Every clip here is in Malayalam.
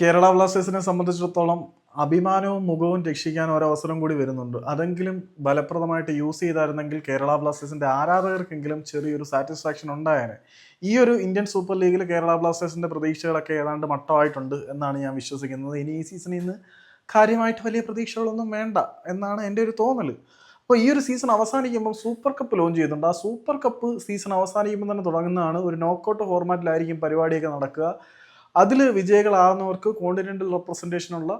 കേരള ബ്ലാസ്റ്റേഴ്സിനെ സംബന്ധിച്ചിടത്തോളം അഭിമാനവും മുഖവും രക്ഷിക്കാൻ ഒരവസരം കൂടി വരുന്നുണ്ട്. അതെങ്കിലും ഫലപ്രദമായിട്ട് യൂസ് ചെയ്തായിരുന്നെങ്കിൽ കേരള ബ്ലാസ്റ്റേഴ്സിന്റെ ആരാധകർക്കെങ്കിലും ചെറിയൊരു സാറ്റിസ്ഫാക്ഷൻ ഉണ്ടായേനെ. ഈ ഒരു ഇന്ത്യൻ സൂപ്പർ ലീഗിൽ കേരള ബ്ലാസ്റ്റേഴ്സിന്റെ പ്രതീക്ഷകളൊക്കെ ഏതാണ്ട് മട്ടമായിട്ടുണ്ട് എന്നാണ് ഞാൻ വിശ്വസിക്കുന്നത്. ഇനി ഈ സീസണിൽ നിന്ന് കാര്യമായിട്ട് വലിയ പ്രതീക്ഷകളൊന്നും വേണ്ട എന്നാണ് എന്റെ ഒരു തോന്നൽ. അപ്പോൾ ഈ ഒരു സീസൺ അവസാനിക്കുമ്പോൾ സൂപ്പർ കപ്പ് ലോഞ്ച് ചെയ്യുന്നുണ്ട് ആ സൂപ്പർ കപ്പ് സീസൺ അവസാനിക്കുമ്പോൾ തന്നെ തുടങ്ങുന്നതാണ് ഒരു നോക്കൗട്ട് ഫോർമാറ്റിലായിരിക്കും പരിപാടിയൊക്കെ നടക്കുക. അതിൽ വിജയികളാകുന്നവർക്ക് കോണ്ടിനെന്റൽ റെപ്രസെന്റേഷനുള്ള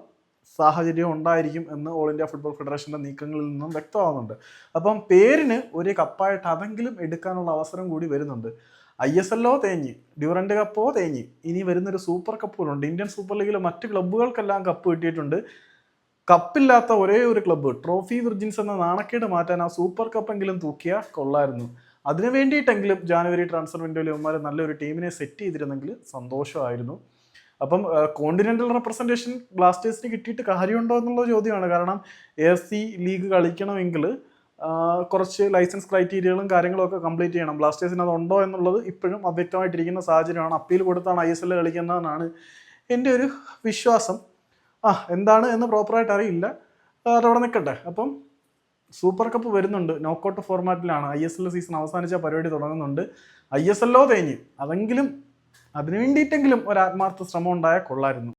സാഹചര്യം ഉണ്ടായിരിക്കും എന്ന് ഓൾ ഇന്ത്യ ഫുട്ബോൾ ഫെഡറേഷന്റെ നീക്കങ്ങളിൽ നിന്നും വ്യക്തമാകുന്നുണ്ട് അപ്പം പേരിന് ഒരു കപ്പായിട്ട് അതെങ്കിലും എടുക്കാനുള്ള അവസരം കൂടി വരുന്നുണ്ട്. ഐ എസ് എല്ലോ തേഞ്ഞ് ഡ്യൂറൻഡ് കപ്പോ തേഞ്ഞ് ഇനി വരുന്നൊരു സൂപ്പർ കപ്പ് പോലുണ്ട്. ഇന്ത്യൻ സൂപ്പർ ലീഗിലെ മറ്റ് ക്ലബ്ബുകൾക്കെല്ലാം കപ്പ് കിട്ടിയിട്ടുണ്ട്. കപ്പില്ലാത്ത ഒരേ ഒരു ക്ലബ്ബ് ട്രോഫി വിർജിൻസ് എന്ന നാണക്കേട് മാറ്റാൻ ആ സൂപ്പർ കപ്പെങ്കിലും തൂക്കിയാൽ കൊള്ളായിരുന്നു. അതിനു വേണ്ടിയിട്ടെങ്കിലും ജാനുവരി ട്രാൻസ്ഫർ വിൻഡോയിൽ ഇവന്മാർ നല്ലൊരു ടീമിനെ സെറ്റ് ചെയ്തിരുന്നെങ്കിൽ സന്തോഷമായിരുന്നു. അപ്പം കോണ്ടിനെന്റൽ റെപ്രസെന്റേഷൻ ബ്ലാസ്റ്റേഴ്സിന് കിട്ടിയിട്ട് കാര്യമുണ്ടോ എന്നുള്ള ചോദ്യമാണ്. കാരണം എ എഫ് സി ലീഗ് കളിക്കണമെങ്കിൽ കുറച്ച് ലൈസൻസ് ക്രൈറ്റീരിയകളും കാര്യങ്ങളും ഒക്കെ കംപ്ലീറ്റ് ചെയ്യണം. ബ്ലാസ്റ്റേഴ്സിന് അത് ഉണ്ടോ എന്നുള്ളത് ഇപ്പോഴും അവ്യക്തമായിട്ടിരിക്കുന്ന സാഹചര്യമാണ്. അപ്പീൽ കൊടുത്താണ് ഐ എസ് എൽ കളിക്കുന്നതെന്നാണ് എന്റെ ഒരു വിശ്വാസം. ആ എന്താണ് എന്ന് പ്രോപ്പറായിട്ട് അറിയില്ല. അതവിടെ നിൽക്കട്ടെ. അപ്പം സൂപ്പർ കപ്പ് വരുന്നുണ്ട്. നോക്കൗട്ട് ഫോർമാറ്റിലാണ്. ഐ എസ് എൽ സീസൺ അവസാനിച്ച പരിപാടി തുടങ്ങുന്നുണ്ട്. ഐ എസ് എല്ലോ തേഞ്ഞ്. അതെങ്കിലും അതിനു വേണ്ടിയിട്ടെങ്കിലും ഒരു ആത്മാർത്ഥ ശ്രമം ഉണ്ടായാൽ കൊള്ളായിരുന്നു